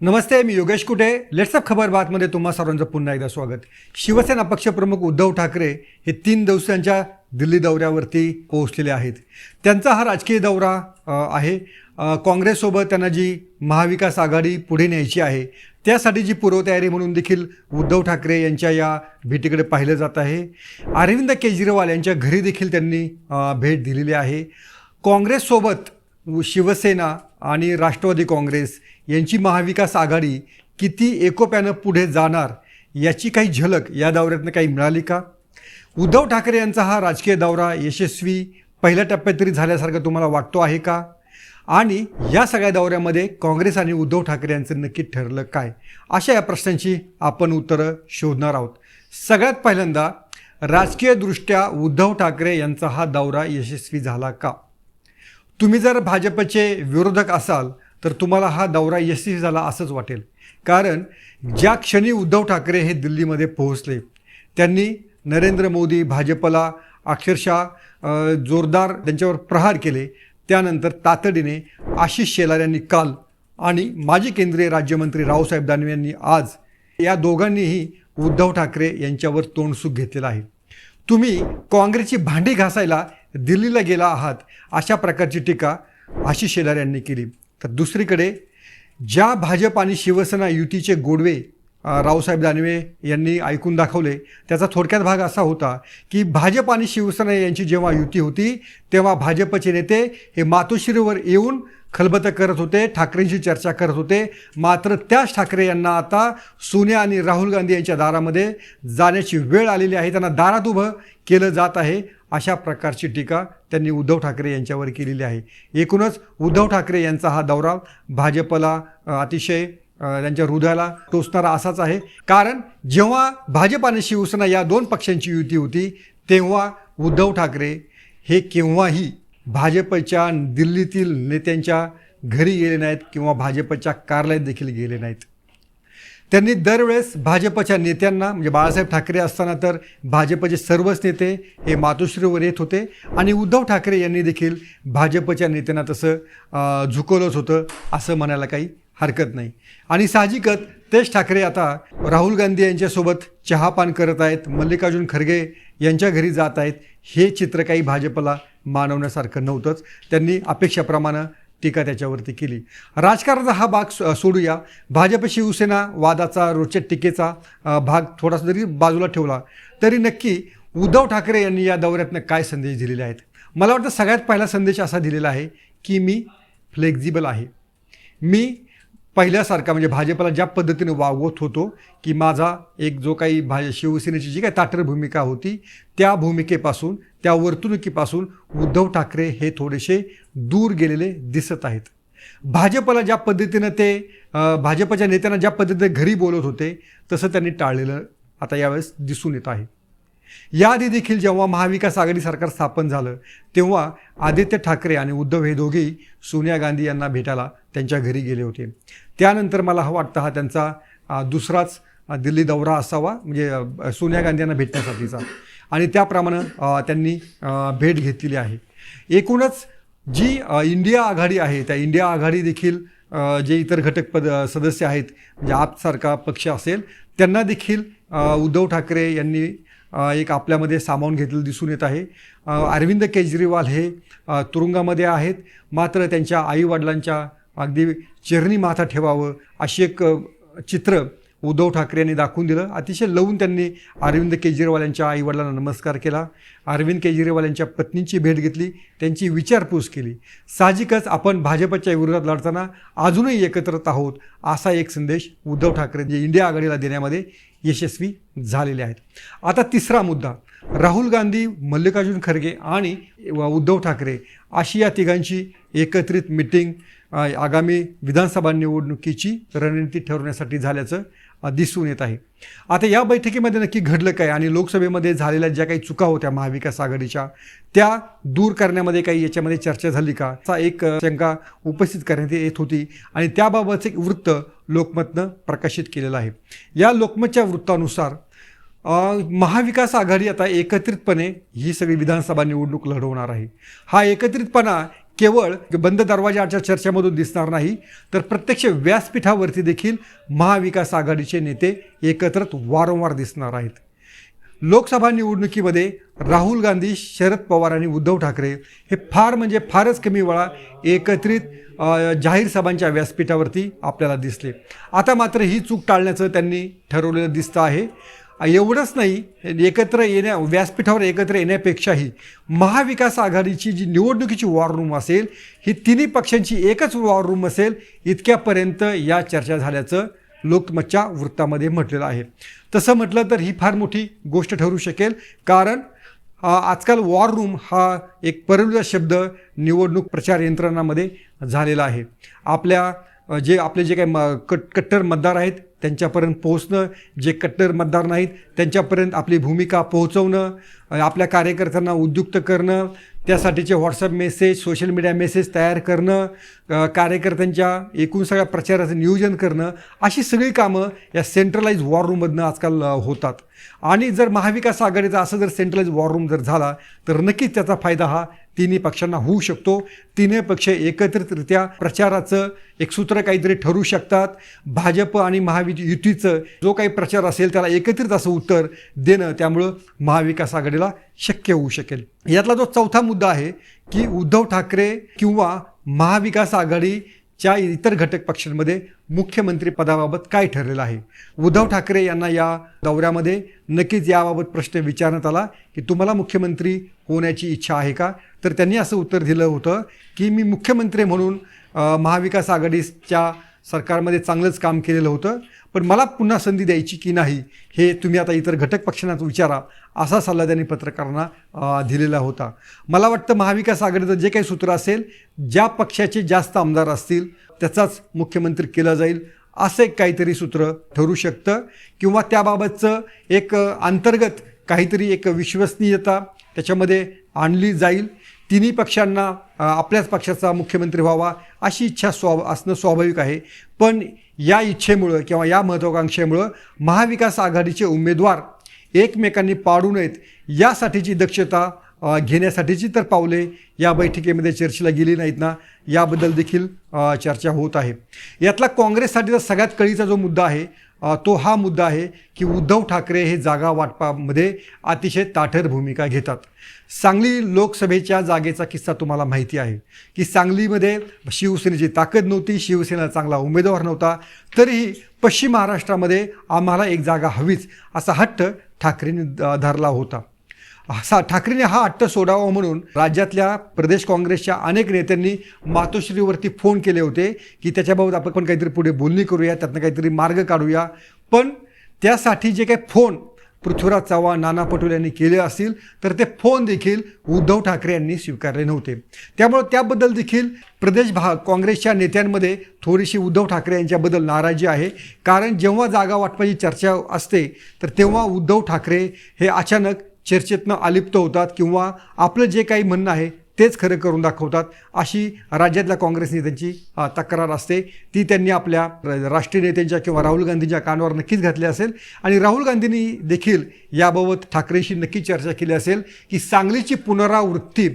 नमस्ते मी योगेश कुटे. लेट्सअप खबर बातमध्ये तुम्हा सर्वांचं पुन्हा एकदा स्वागत. शिवसेना पक्षप्रमुख उद्धव ठाकरे हे तीन दिवसांच्या दिल्ली दौऱ्यावरती पोहोचलेले आहेत. त्यांचा हा राजकीय दौरा आहे. काँग्रेससोबत त्यांना जी महाविकास आघाडी पुढे न्यायची आहे त्यासाठी जी पूर्वतयारी म्हणून देखील उद्धव ठाकरे यांच्या या भेटीकडे पाहिलं जात आहे. अरविंद केजरीवाल यांच्या घरी देखील त्यांनी भेट दिलेली आहे. काँग्रेससोबत शिवसेना आणि राष्ट्रवादी काँग्रेस यांची महाविकास आघाडी किती एकोप्यानं पुढे जाणार याची काही झलक या दौऱ्यातनं काही मिळाली का? उद्धव ठाकरे यांचा हा राजकीय दौरा यशस्वी पहिल्या टप्प्यात तरी झाल्यासारखं तुम्हाला वाटतो आहे का? आणि या सगळ्या दौऱ्यामध्ये काँग्रेस आणि उद्धव ठाकरे यांचं नक्की ठरलं काय? अशा या प्रश्नांची आपण उत्तरं शोधणार आहोत. सगळ्यात पहिल्यांदा राजकीयदृष्ट्या उद्धव ठाकरे यांचा हा दौरा यशस्वी झाला का? तुम्ही जर भाजपचे विरोधक असाल तर तुम्हाला हा दौरा यशस्वी झाला असंच वाटेल. कारण ज्या क्षणी उद्धव ठाकरे हे दिल्लीमध्ये पोहोचले त्यांनी नरेंद्र मोदी भाजपला अक्षरशः जोरदार त्यांच्यावर प्रहार केले. त्यानंतर तातडीने आशिष शेलार यांनी काल आणि माजी केंद्रीय राज्यमंत्री रावसाहेब दानवे यांनी आज या दोघांनीही उद्धव ठाकरे यांच्यावर तोंडसूक घेतलेला आहे. तुम्ही काँग्रेसची भांडी घासायला दिल्लीला गेला आहात अशा प्रकारची टीका आशिष शेलार यांनी केली. तर दुसरीकडे ज्या भाजप आणि शिवसेना युतीचे गोडवे रावसाहेब दानवे यांनी ऐकून दाखवले त्याचा थोडक्यात भाग असा होता की भाजप आणि शिवसेना यांची जेव्हा युती होती तेव्हा भाजपचे नेते हे मातोश्रीवर येऊन खलबतं करत होते ठाकरेंशी चर्चा करत होते. मात्र त्याच ठाकरे यांना आता सोनिया आणि राहुल गांधी यांच्या दारामध्ये जाण्याची वेळ आलेली आहे. त्यांना दारात उभं केलं जात आहे अशा प्रकारची टीका त्यांनी उद्धव ठाकरे यांच्यावर केलेली आहे. एकूणच उद्धव ठाकरे यांचा हा दौरा भाजपला अतिशय त्यांच्या हृदयाला टोचणारा असाच आहे. कारण जेव्हा भाजप आणि शिवसेना या दोन पक्षांची युती होती तेव्हा उद्धव ठाकरे हे केव्हाही भाजपच्या दिल्लीतील नेत्यांच्या घरी गेले नाहीत किंवा भाजपच्या कार्यालयात देखील गेले नाहीत. त्यांनी दरवेळेस भाजपच्या नेत्यांना म्हणजे बाळासाहेब ठाकरे असताना तर भाजपचे सर्वच नेते हे मातोश्रीवर येत होते. आणि उद्धव ठाकरे यांनी देखील भाजपच्या नेत्यांना तसं झुकवलंच होतं असं म्हणायला काही हरकत नाही. आणि साहजिकच तेज ठाकरे आता राहुल गांधी यांच्यासोबत चहापान करत आहेत मल्लिकार्जुन खरगे यांच्या घरी जात आहेत हे चित्र काही भाजपला मानवण्यासारखं नव्हतंच. त्यांनी अपेक्षाप्रमाणे टीका त्याच्यावरती केली. राजकारणाचा हा भाग सो- सोडूया. भाजप शिवसेना वादाचा रोचक टीकेचा भाग थोडासा जरी बाजूला ठेवला तरी नक्की उद्धव ठाकरे यांनी या दौऱ्यातनं काय संदेश दिलेले आहेत? मला वाटतं सगळ्यात पहिला संदेश असा दिलेला आहे की मी फ्लेक्झिबल आहे. मी पहिल्यासारखा म्हणजे भाजपला ज्या पद्धतीने वागवत होतो की माझा एक जो काही भा शिवसेनेची जी काही ताटर भूमिका होती त्या भूमिकेपासून त्या वर्तणुकीपासून उद्धव ठाकरे हे थोडेसे दूर गेलेले दिसत आहेत. भाजपला ज्या पद्धतीनं ते भाजपच्या नेत्यांना ज्या पद्धतीने घरी बोलत होते तसं त्यांनी टाळलेलं आता यावेळेस दिसून येत आहे. याआधी देखील जेव्हा महाविकास आघाडी सरकार स्थापन झालं तेव्हा आदित्य ठाकरे आणि उद्धव हे दोघेही सोनिया गांधी यांना भेटायला त्यांच्या घरी गेले होते. त्यानंतर मला हा वाटतं हा त्यांचा दुसराच दिल्ली दौरा असावा म्हणजे सोनिया गांधी यांना भेटण्यासाठीचा. आणि त्याप्रमाणे त्यांनी भेट घेतलेली आहे. एकूणच जी इंडिया आघाडी आहे त्या इंडिया आघाडी देखील जे इतर घटक पद सदस्य आहेत म्हणजे आपसारखा पक्ष असेल त्यांना देखील उद्धव ठाकरे यांनी एक आपल्यामध्ये सामावून घेतलेलं दिसून येत आहे. अरविंद केजरीवाल हे तुरुंगामध्ये आहेत. मात्र त्यांच्या आईवडिलांच्या अगदी चरणी माथा ठेवावं अशी एक चित्र उद्धव ठाकरे यांनी दाखवून दिलं. अतिशय लवून त्यांनी अरविंद केजरीवाल यांच्या आईवडिलांना नमस्कार केला. अरविंद केजरीवाल यांच्या पत्नींची भेट घेतली. त्यांची विचारपूस केली. साहजिकच आपण भाजपच्या विरोधात लढताना अजूनही एकत्रित आहोत असा एक संदेश उद्धव ठाकरे जे इंडिया आघाडीला देण्यामध्ये यशस्वी झालेले आहेत. आता तिसरा मुद्दा. राहुल गांधी मल्लिकार्जुन खरगे आणि उद्धव ठाकरे अशी या तिघांची एकत्रित मिटिंग आगामी विधानसभा निवडणुकीची रणनीती ठरवण्यासाठी झाल्याचं दिसून येत आहे. आता या बैठकीमध्ये नक्की घडलं काय आणि लोकसभेमध्ये झालेल्या ज्या काही चुका होत्या महाविकास आघाडीच्या त्या दूर करण्यामध्ये काही याच्यामध्ये चर्चा झाली का? असा एक शंका उपस्थित करण्यात येत होती आणि त्याबाबतचं एक वृत्त लोकमतनं प्रकाशित केलेलं आहे. या लोकमतच्या वृत्तानुसार महाविकास आघाडी आता एकत्रितपणे ही सगळी विधानसभा निवडणूक लढवणार आहे. हा एकत्रितपणा केवळ बंद दरवाजाच्या चर्चेमधून दिसणार नाही तर प्रत्यक्ष व्यासपीठावरती देखील महाविकास आघाडीचे नेते एकत्रित वारंवार दिसणार आहेत. लोकसभा निवडणुकीमध्ये राहुल गांधी शरद पवार आणि उद्धव ठाकरे हे फार म्हणजे फारच कमी वेळा एकत्रित जाहीर सभांच्या व्यासपीठावरती आपल्याला दिसले. आता मात्र ही चूक टाळण्याचं त्यांनी ठरवलेलं दिसतं आहे. एवढंच नाही एकत्र येण्या व्यासपीठावर एकत्र येण्यापेक्षाही महाविकास आघाडीची जी निवडणुकीची वॉर रूम असेल ही तिन्ही पक्षांची एकच वॉर रूम असेल इतक्यापर्यंत या चर्चा झाल्याचं लोकमतच्या वृत्तामध्ये म्हटलेलं आहे. तसं म्हटलं तर ही फार मोठी गोष्ट ठरू शकेल कारण आजकाल वॉर रूम हा एक परवलीचा शब्द निवडणूक प्रचार यंत्रणामध्ये झालेला आहे. आपल्या जे आपले जे काही म कट कट्टर मतदार आहेत त्यांच्यापर्यंत पोहोचणं जे कट्टर मतदार नाहीत त्यांच्यापर्यंत आपली भूमिका पोहोचवणं आपल्या कार्यकर्त्यांना उद्युक्त करणं त्यासाठीचे WhatsApp message social media message तयार करणं कार्यकर्त्यांच्या एकूण सगळ्या प्रचाराचं नियोजन करणं अशी सगळी कामं या सेंट्रलाइज वॉर रूममधनं आजकाल होतात. आणि जर महाविकास आघाडीचा असं जर सेंट्रलाइज वॉर रूम जर झाला तर नक्कीच त्याचा फायदा हा तिन्ही पक्षांना होऊ शकतो. तिन्ही पक्ष एकत्रितरित्या प्रचाराचं एक सूत्र काहीतरी ठरू शकतात. भाजप आणि महावि युतीचं जो काही प्रचार असेल त्याला एकत्रित असं उत्तर देणं त्यामुळं महाविकास आघाडीला शक्य होऊ शकेल. यातला जो चौथा मुद्दा आहे की उद्धव ठाकरे किंवा महाविकास आघाडी च्या इतर घटक पक्षांमध्ये मुख्यमंत्री पदाबाबत काय ठरलेलं आहे? उद्धव ठाकरे यांना या दौऱ्यामध्ये नक्कीच याबाबत प्रश्न विचारण्यात आला की तुम्हाला मुख्यमंत्री होण्याची इच्छा आहे का? तर त्यांनी असं उत्तर दिलं होतं की मी मुख्यमंत्री म्हणून महाविकास आघाडीच्या सरकारमध्ये चांगलंच काम केलेलं होतं. पण मला पुन्हा संधी द्यायची की नाही हे तुम्ही आता इतर घटक पक्षांना विचारा असा सल्ला त्यांनी पत्रकारांना दिलेला होता. मला वाटतं महाविकास आघाडीचं जे काही सूत्र असेल ज्या पक्षाचे जास्त आमदार असतील त्याचाच मुख्यमंत्री केला जाईल असं एक काहीतरी सूत्र ठरू शकतं. किंवा त्याबाबतचं एक अंतर्गत काहीतरी एक विश्वसनीयता त्याच्यामध्ये आणली जाईल. तिन्ही पक्षांना आपल्याच पक्षाचा मुख्यमंत्री व्हावा अशी इच्छा स्वाभ असणं स्वाभाविक आहे. पण या इच्छेमुळं किंवा या महत्त्वाकांक्षेमुळं महाविकास आघाडीचे उमेदवार एकमेकांनी पाडू नयेत यासाठीची दक्षता घेण्यासाठीची तर पावले या बैठकीमध्ये चर्चेला गेली नाहीत ना याबद्दल देखील चर्चा होत आहे. यातला काँग्रेससाठीचा सगळ्यात कळीचा जो मुद्दा आहे तो हा मुद्दा आहे की उद्धव ठाकरे हे जागा वाटपामध्ये अतिशय ताठर भूमिका घेतात. सांगली लोकसभेच्या जागेचा किस्सा तुम्हाला माहिती आहे की सांगलीमध्ये शिवसेनेची ताकद नव्हती शिवसेना चांगला उमेदवार नव्हता तरीही पश्चिम महाराष्ट्रामध्ये आम्हाला एक जागा हवीच असा हट्ट ठाकरेंनी ध- धरला होता. असा ठाकरेने हा हट्ट सोडावा म्हणून राज्यातल्या प्रदेश काँग्रेसच्या अनेक नेत्यांनी मातोश्रीवरती फोन केले होते की त्याच्याबाबत आपण पण काहीतरी पुढे बोलणी करूया त्यातनं काहीतरी मार्ग काढूया. पण त्यासाठी जे काही फोन पृथ्वीराज चव्हाण नाना पटोले यांनी केले असतील तर ते फोन देखील उद्धव ठाकरे यांनी स्वीकारले नव्हते. त्यामुळे त्याबद्दल देखील प्रदेश भाग काँग्रेसच्या नेत्यांमध्ये थोडीशी उद्धव ठाकरे यांच्याबद्दल नाराजी आहे. कारण जेव्हा जागा वाटपाची चर्चा असते तर तेव्हा उद्धव ठाकरे हे अचानक चर्चेतनं अलिप्त होतात किंवा आपलं जे काही म्हणणं आहे तेच खरं करून दाखवतात अशी राज्यातल्या काँग्रेस नेत्यांची तक्रार असते. ती त्यांनी आपल्या र- राष्ट्रीय नेत्यांच्या किंवा राहुल गांधींच्या कानावर नक्कीच घातली असेल. आणि राहुल गांधींनी देखील याबाबत ठाकरेंशी नक्की चर्चा केली असेल की सांगलीची पुनरावृत्ती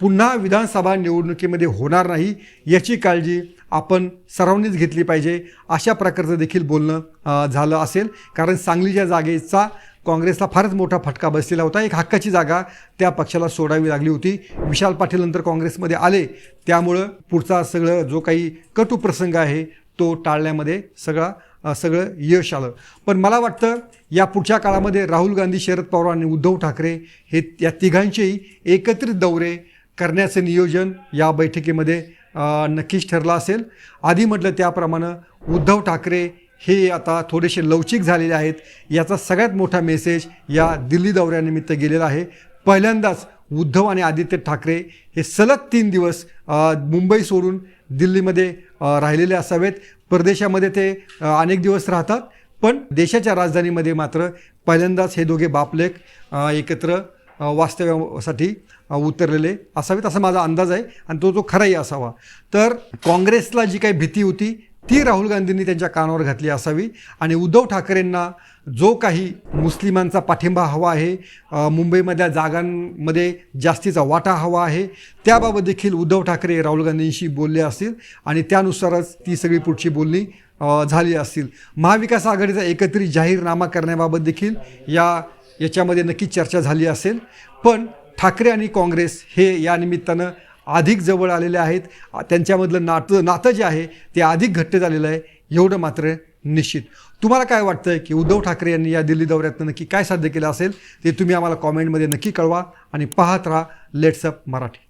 पुन्हा विधानसभा निवडणुकीमध्ये होणार नाही याची काळजी आपण सर्वांनीच घेतली पाहिजे. अशा प्रकारचं देखील बोलणं झालं असेल. कारण सांगलीच्या जागेचा काँग्रेसला फारच मोठा फटका बसलेला होता. एक हक्काची जागा त्या पक्षाला सोडावी लागली होती. विशाल पाटील नंतर काँग्रेसमध्ये आले. त्यामुळं पुढचा सगळं जो काही कटू प्रसंग आहे तो टाळण्यामध्ये सगळा सगळं यश आलं. पण मला वाटतं या पुढच्या काळामध्ये राहुल गांधी शरद पवार आणि उद्धव ठाकरे हे या तिघांचेही एकत्रित दौरे करण्याचं नियोजन या बैठकीमध्ये नक्कीच ठरलं असेल. आधी म्हटलं त्याप्रमाणे उद्धव ठाकरे हे आता थोडेसे लवचिक झालेले आहेत. याचा सगळ्यात मोठा मेसेज या दिल्ली दौऱ्यानिमित्त गेलेला आहे. पहिल्यांदाच उद्धव आणि आदित्य ठाकरे हे सलग तीन दिवस मुंबई सोडून दिल्लीमध्ये राहिलेले असावेत. परदेशामध्ये ते अनेक दिवस राहतात पण देशाच्या राजधानीमध्ये मात्र पहिल्यांदाच हे दोघे बापलेख एकत्र वास्तव्यासाठी उतरलेले असावेत असा माझा अंदाज आहे आणि तो तो खराही असावा. तर काँग्रेसला जी काही भीती होती ती राहुल गांधींनी त्यांच्या कानावर घातली असावी. आणि उद्धव ठाकरेंना जो काही मुस्लिमांचा पाठिंबा हवा आहे मुंबईमधल्या जागांमध्ये जास्तीचा वाटा हवा आहे त्याबाबत देखील उद्धव ठाकरे राहुल गांधींशी बोलले असतील आणि त्यानुसारच ती सगळी पुढची बोलणी झाली असतील. महाविकास आघाडीचा एकत्रित जाहीरनामा करण्याबाबत देखील या याच्यामध्ये नक्की चर्चा झाली असेल. पण ठाकरे आणि काँग्रेस हे या निमित्तानं अधिक जवळ आलेले आहेत. त्यांच्यामधलं नातं नातं जे आहे ते अधिक घट्ट झालेलं आहे एवढं मात्र निश्चित. तुम्हाला काय वाटतं की उद्धव ठाकरे यांनी या दिल्ली दौऱ्यातनं नक्की काय साध्य केलं असेल ते तुम्ही आम्हाला कॉमेंटमध्ये नक्की कळवा आणि पाहत राहा. लेट्सअप मराठी.